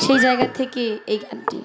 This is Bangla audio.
সেই জায়গা থেকে এই গানটি।